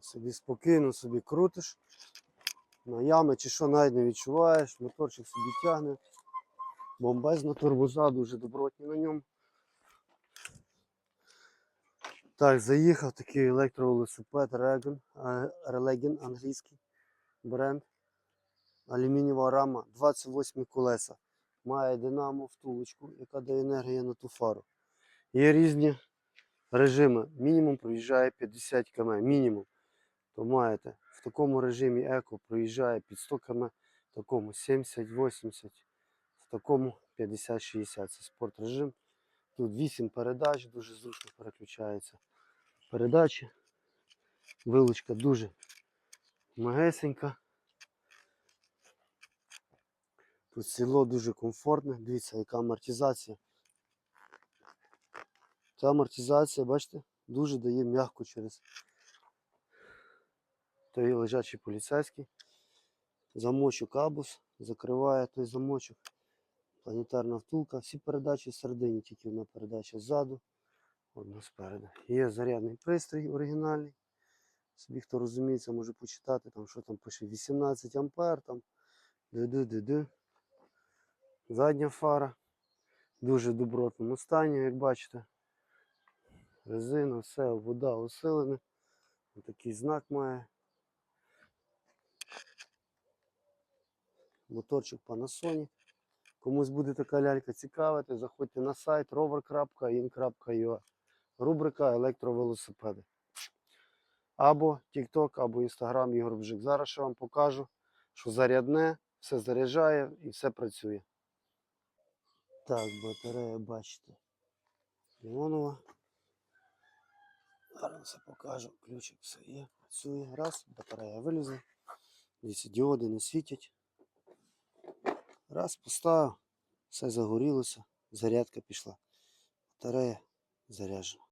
Собі спокійно собі крутиш. На ями чи що навіть не відчуваєш, моторчик собі тягне. Бомбезна турбоза, дуже добротні на ньому. Так, заїхав такий електровелосипед е, Relegen англійський бренд. Алюмінієва рама, 28 колеса. Має динамо втулочку, яка дає енергію на ту фару. Є різні режими. Мінімум проїжджає 50 км. Мінімум. То маєте в такому режимі еко проїжджає під 100 км, в такому 70-80, в такому 50-60. Це спорт режим. Тут 8 передач, дуже зручно переключається. Передачі. Вилучка дуже магесенька. Тут сідло дуже комфортне. Дивіться, яка амортизація. Ця амортизація, бачите, дуже дає м'яко через той лежачий поліцейський. Замочок абус закриває той замочок. Планетарна втулка. Всі передачі всередині, тільки одна передача ззаду, одна спереду. Є зарядний пристрій оригінальний. Собі хто розуміється, може почитати, там, що там пише 18 ампер, там ди-ди-ди-ди. Задня фара. Дуже добротному стані, як бачите. Резина, все, вода усилене. Такий знак має. Моторчик Panasonic. Комусь буде така лялька цікавити, заходьте на сайт rover.in.ua. Рубрика електровелосипеди. Або TikTok, або Instagram Ігор Бжик. Зараз ще вам покажу, що зарядне, все заряджає і все працює. Так, батарея, бачите. Леонова. Зараз все покажу. Ключик все є. Працює. Раз, батарея вилізла. Дивіться, діоди не світять. Раз, поставив, все загорілося, зарядка пішла. Батарея заряджена.